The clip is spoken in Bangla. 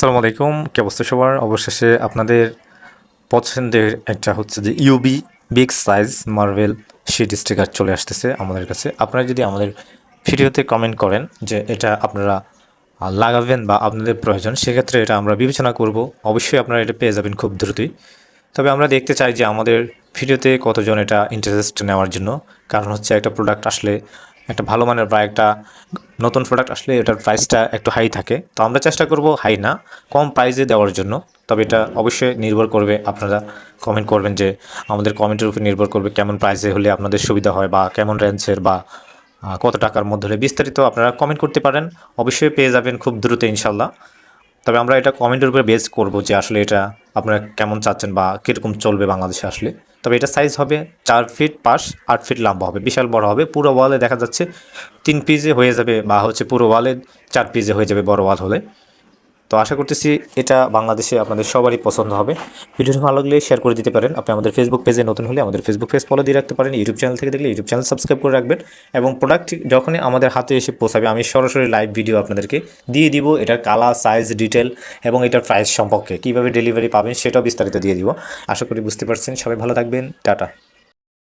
আসসালামু আলাইকুম। কি অবস্থা সবার? অবশেষে আপনাদের পছন্দের একটা হচ্ছে যে UB big size marble sheet sticker চলে আসতেছে আমাদের কাছে। আপনারা যদি আমাদের ভিডিওতে কমেন্ট করেন যে এটা আপনারা লাগাবেন বা আপনাদের প্রয়োজন, সেক্ষেত্রে এটা আমরা বিবেচনা করব। অবশ্যই আপনারা এটা পেয়ে যাবেন খুব দ্রুতই। তবে আমরা দেখতে চাই যে আমাদের ভিডিওতে কতজন এটা ইন্টারেস্ট নেওয়ার জন্য। কারণ হচ্ছে একটা প্রোডাক্ট আসলে একটা ভালো মানের বা একটা নতুন প্রোডাক্ট আসলে এটার প্রাইসটা একটু হাই থাকে। তো আমরা চেষ্টা করব হাই না, কম প্রাইসে দেওয়ার জন্য। তবে এটা অবশ্যই নির্ভর করবে, আপনারা কমেন্ট করবেন যে আমাদের কমেন্টের উপর নির্ভর করবে কেমন প্রাইসে হলে আপনাদের সুবিধা হয় বা কেমন রেঞ্জের বা কত টাকার মধ্যে হলে বিস্তারিত আপনারা কমেন্ট করতে পারেন। অবশ্যই পেয়ে যাবেন খুব দ্রুত ইনশাল্লাহ তবে আমরা এটা কমেন্টের উপরে বেস করব যে আসলে এটা আপনারা কেমন চাচ্ছেন বা কীরকম চলবে বাংলাদেশে আসলে। তবে এটা সাইজ হবে চার ফিট পাঁচ আট ফিট লম্বা হবে। বিশাল বড় হবে। পুরো ওয়ালে দেখা যাচ্ছে তিন পিজে হয়ে যাবে বা হচ্ছে পুরো ওয়ালে চার পিজে হয়ে যাবে বড় ওয়াল হলে। তো আশা করতেছি এটা বাংলাদেশে আপনাদের সবারই পছন্দ হবে। ভিডিওটি ভালো লাগলে শেয়ার করে দিতে পারেন। আপনি আমাদের ফেসবুক পেজে নতুন হলে আমাদের ফেসবুক পেজ ফলো দিয়ে রাখতে পারেন। ইউটিউব চ্যানেল থেকে দেখলে ইউটিউব চ্যানেল সাবস্ক্রাইব করে রাখবেন এবং প্রোডাক্ট যখনই আমাদের হাতে এসে পৌঁছাবে, আমি সরাসরি লাইভ ভিডিও আপনাদেরকে দিয়ে দিব। এটার কালার সাইজ ডিটেল এবং এটার প্রাইস সম্পর্কে কীভাবে ডেলিভারি পাবেন সেটাও বিস্তারিত দিয়ে দিব। আশা করি বুঝতে পারছেন। সবাই ভালো থাকবেন। টাটা।